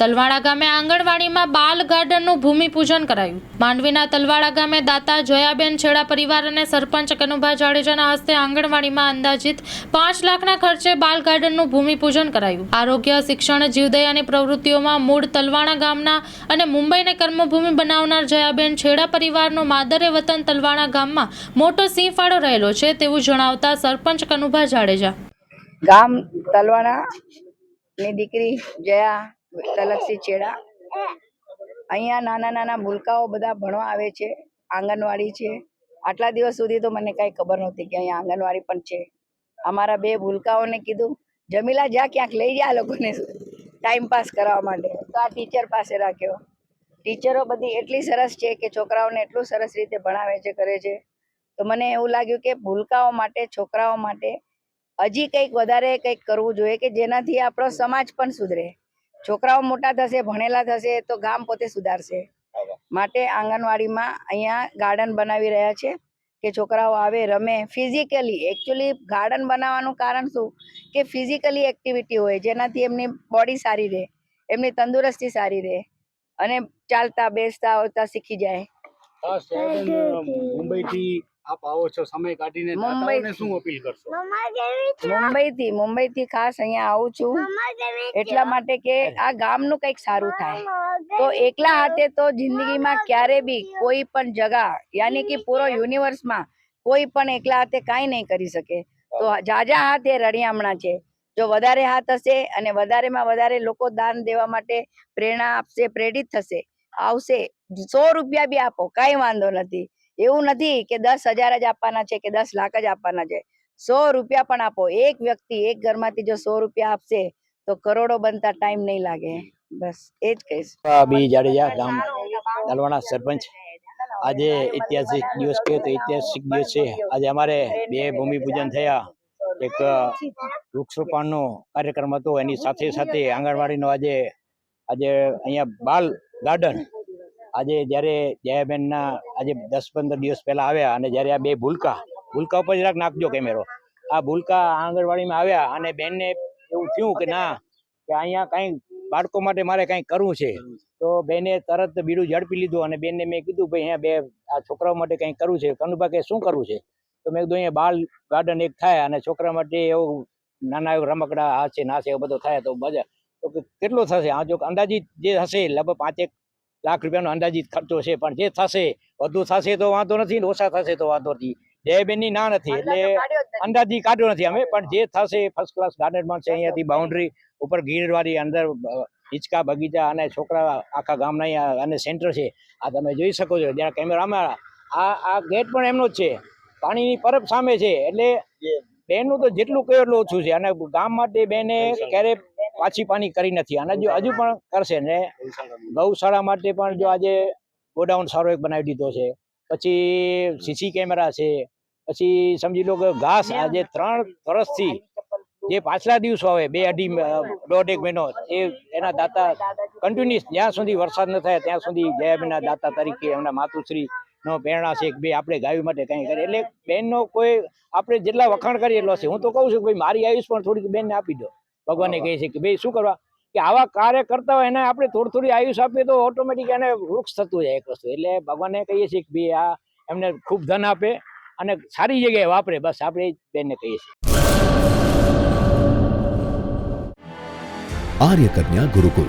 તલવાડા ગામે આંગણવાડીમાં બાલ ગાર્ડનનું ભૂમિપૂજન કરાયું. માંડવીના તલવાડા ગામે દાતા જયાબેન છેડા પરિવાર અને સરપંચ કનુભાઈ જાડેજાના હસ્તે આંગણવાડીમાં અંદાજિત પાંચ લાખના ખર્ચે બાલ ગાર્ડનનું ભૂમિપૂજન કરાયું. આરોગ્ય, શિક્ષણ જીવદયાની પ્રવૃત્તિઓમાં મૂળ તલવાણા ગામના અને મુંબઈને કર્મભૂમિ બનાવનાર જયાબેન છેડા પરિવારનો માદરે વતન તલવાણા ગામમાં મોટો સિંહ ફાળો રહેલો છે તેવું જણાવતા સરપંચ કનુભાઈ જાડેજા. ગામ તલવાણા ની દીકરી જયા તલકસી છેડા અહીંયા નાના નાના ભૂલકાઓ બધા ભણવા આવે છે, આંગણવાડી છે. આટલા દિવસ સુધી તો મને કાંઈ ખબર નહોતી કે અહીંયા આંગણવાડી પણ છે. અમારા બે ભૂલકાઓને કીધું, જમીલા, જા ક્યાંક લઈ જા આ લોકોને ટાઈમ પાસ કરાવવા માટે. તો આ ટીચર પાસે રાખ્યો. ટીચરો બધી એટલી સરસ છે કે છોકરાઓને એટલું સરસ રીતે ભણાવે છે, કરે છે. તો મને એવું લાગ્યું કે ભૂલકાઓ માટે, છોકરાઓ માટે હજી કંઈક વધારે કંઈક કરવું જોઈએ કે જેનાથી આપણો સમાજ પણ સુધરે. છોકરાઓ મોટા થશે ભણેલા થશે તો ગામ પોતે સુધારશે. માટે આંગણવાડીમાં અહીંયા ગાર્ડન બનાવી રહ્યા છે કે છોકરાઓ આવે રમે. ફિઝિકલી એકચ્યુઅલી ગાર્ડન બનાવવાનું કારણ શું? કે ફિઝિકલી એક્ટિવિટી હોય જેનાથી એમની બોડી સારી રહે એમની તંદુરસ્તી સારી રહે અને ચાલતા બેસતા આવતા શીખી જાય. મુંબઈથી આપ આવો છો સમય કાઢીને દાતાઓને શું અપીલ કરશો? મુંબઈથી મુંબઈથી ખાસ અહીંયા આવું છું. એટલા માટે કે આ ગામનું કંઈક સારું થાય. તો એકલા હાથે તો જિંદગીમાં ક્યારે બી કોઈ પણ જગા યાની કે પૂરો યુનિવર્સમાં કોઈ પણ એકલા હાથે કાંઈ નહીં કરી શકે. તો જાજા હાથ એ રળિયામણા છે. જો વધારે હાથ હશે અને વધારેમાં વધારે લોકો દાન દેવા માટે પ્રેરણા આપશે પ્રેરિત થશે આવશે સો રૂપિયા બી આપો કાંઈ વાંધો નથી. એવું નથી કે દસ હજાર જ આપવાના છે કે દસ લાખ જ આપવાના છે. સો રૂપિયા પણ આપો. એક વ્યક્તિ એક ઘરમાંથી જો સો રૂપિયા આપશે, તો કરોડો બનતા ટાઈમ નહીં લાગે. બસ, એ જ કહીશ. બી જાડેજા, ગામ દલવાણા સરપંચ. આજે ઐતિહાસિક દિવસ કહે તો ઐતિહાસિક દિવસ છે. આજે અમારે બે ભૂમિપૂજન થયા. એક, વૃક્ષરોપણનો કાર્યક્રમ હતો. એની સાથે સાથે આંગણવાડીનો આજે આજે અહીંયા બાલ ગાર્ડન આજે જ્યારે જયાબેનના આજે દસ પંદર દિવસ પહેલાં આવ્યા અને જ્યારે આ બે ભૂલકા ભૂલકા ઉપર જરાક નાખજો કેમેરો. આ ભૂલકા આંગણવાડીમાં આવ્યા અને બેનને એવું થયું કે ના, કે અહીંયા કાંઈ બાળકો માટે મારે કાંઈ કરવું છે. તો બેને તરત બીડું ઝડપી લીધું અને બેનને મેં કીધું, ભાઈ, અહીંયા બે, આ છોકરાઓ માટે કંઈક કરવું છે. કનુભા કે, શું કરવું છે? તો મેં કીધું, અહીંયા બાળ ગાર્ડન એક થાય અને છોકરા માટે એવું નાના એવું રમકડા, આ છે ના છે, એવું બધું થાય તો મજા. તો કેટલો થશે? આ જો અંદાજિત જે હશે, લગભગ પાંચેક લાખ રૂપિયાનો અંદાજિત ખર્ચો છે પણ જે થશે વધુ થશે તો વાંધો નથી ને ઓછા થશે તો વાંધો નથી. જયબેનની ના નથી એટલે અંદાજી કાઢ્યો નથી અમે પણ જે થશે ફર્સ્ટ ક્લાસ ગાર્ડન પણ છે અહીંયાથી બાઉન્ડ્રી ઉપર ગીરવાળી અંદર હિંચકા બગીચા અને છોકરા આખા ગામના અહીંયા અને સેન્ટર છે. આ તમે જોઈ શકો છો જ્યાં કેમેરામાં આ આ ગેટ પણ એમનો જ છે. પાણીની પરબ સામે છે એટલે બેનનું તો જેટલું કહ્યું એટલું ઓછું છે. અને ગામ માટે બેને ક્યારે પાછી પાની કરી નથી. અને જો હજુ પણ કરશે ને. ગૌશાળા માટે પણ જો આજે ગોડાઉન સારો એક બનાવી દીધો છે. પછી સીસી કેમેરા છે. પછી સમજી લો કે ઘાસ આજે ત્રણ વર્ષથી જે પાછલા દિવસો આવે બે અઢી દોઢ એક મહિનો એ એના દાતા કન્ટિન્યુઅસ જ્યાં સુધી વરસાદ ન થાય ત્યાં સુધી જયાબેનના દાતા તરીકે એમના માતુશ્રી નો પ્રેરણા છે કે ભાઈ આપણે ગાયું માટે કંઈ કરીએ. એટલે બેનનો કોઈ આપણે જેટલા વખાણ કરીએ એટલો છે. હું તો કહું છું કે ભાઈ મારી આયુષ પણ થોડીક બેનને આપી દો. ભગવાને કહે છે કે ભાઈ શું કરવા કે આવા કાર્ય કરતા હોય એને આપણે થોડી થોડી આયુષ આપીએ તો ઓટોમેટિક એને વૃક્ષ થતું જાય એક વસ્તુ એટલે ભગવાનને કહીએ છીએ કે ભાઈ આ એમને ખૂબ ધન આપે અને સારી જગ્યાએ વાપરે બસ આપણે એ જ બેનને કહીએ છીએ आर्य कन्या गुरुकुल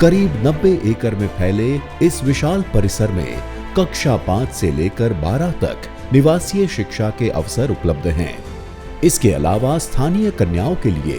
करीब 90 एकड़ में फैले इस विशाल परिसर में कक्षा पाँच से लेकर बारह तक निवासीय शिक्षा के अवसर उपलब्ध हैं इसके अलावा स्थानीय कन्याओं के लिए